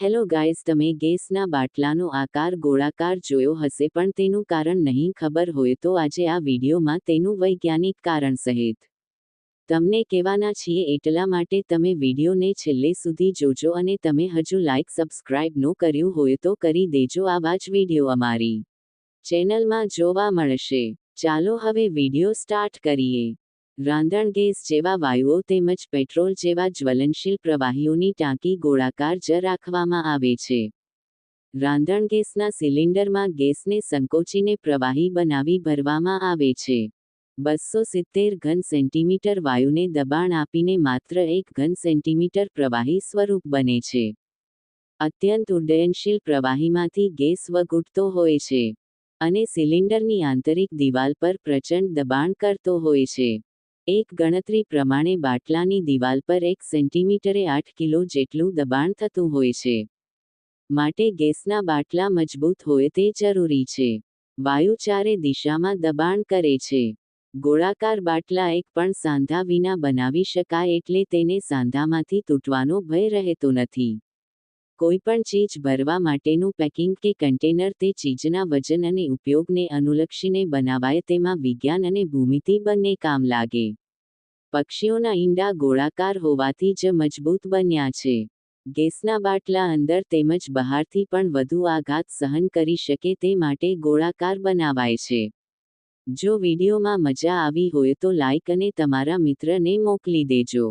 Hello guys તમે ગેસના બાટલાનો આકાર ગોળાકાર જોયો હશે પણ તેનું કારણ નહીં ખબર હોય તો આજે આ વિડીયોમાં તેનું વૈજ્ઞાનિક કારણ સહિત. તમને કહેવાના છીએ એટલા માટે તમે વિડીયોને છેલ્લે સુધી જોજો અને તમે હજુ લાઇક સબસ્ક્રાઇબ ન કર્યું હોય તો કરી દેજો આવા જ વીડિયો અમારી ચેનલમાં જોવા મળશે. ચાલો હવે વીડિયો સ્ટાર્ટ કરીએ. રાંધણ ગેસ જેવા વાયુઓ તેમજ પેટ્રોલ જેવા જ્વલનશીલ પ્રવાહીઓની ટાંકી ગોળાકાર જ રાખવામાં આવે છે. રાંધણ ગેસના સિલિન્ડરમાં ગેસને સંકોચીને પ્રવાહી બનાવી ભરવામાં આવે છે. બસો સિત્તેર ઘન સેન્ટીમીટર વાયુને દબાણ આપીને માત્ર એક ઘન સેન્ટીમીટર પ્રવાહી સ્વરૂપ બને છે. અત્યંત ઉડ્ડયનશીલ પ્રવાહીમાંથી ગેસ વગુટતો હોય છે અને સિલિન્ડરની આંતરિક દિવાલ પર પ્રચંડ દબાણ કરતો હોય છે. એક ગણતરી પ્રમાણે બાટલાની દિવાલ પર એક સેન્ટીમીટરે આઠ કિલો જેટલું દબાણ થતું હોય છે. માટે ગેસના બાટલા મજબૂત હોય તે જરૂરી છે. વાયુ ચારે દિશામાં દબાણ કરે છે. ગોળાકાર બાટલા એક પણ સાંધા વિના બનાવી શકાય એટલે તેને સાંધામાંથી તૂટવાનો ભય રહેતો નથી. કોઈપણ ચીજ ભરવા માટેનું પેકિંગ કે કન્ટેનર તે ચીજના વજન અને ઉપયોગને અનુલક્ષીને બનાવાય તેમાં વિજ્ઞાન અને ભૂમિતિ બંને કામ લાગે. પક્ષીઓના ઈંડા ગોળાકાર હોવાથી જ મજબૂત બન્યા છે. ગેસના બાટલા અંદર તેમજ બહારથી પણ વધુ આઘાત સહન કરી શકે તે માટે ગોળાકાર બનાવાય છે. જો વિડીયોમાં મજા આવી હોય તો લાઇક અને તમારા મિત્રને મોકલી દેજો.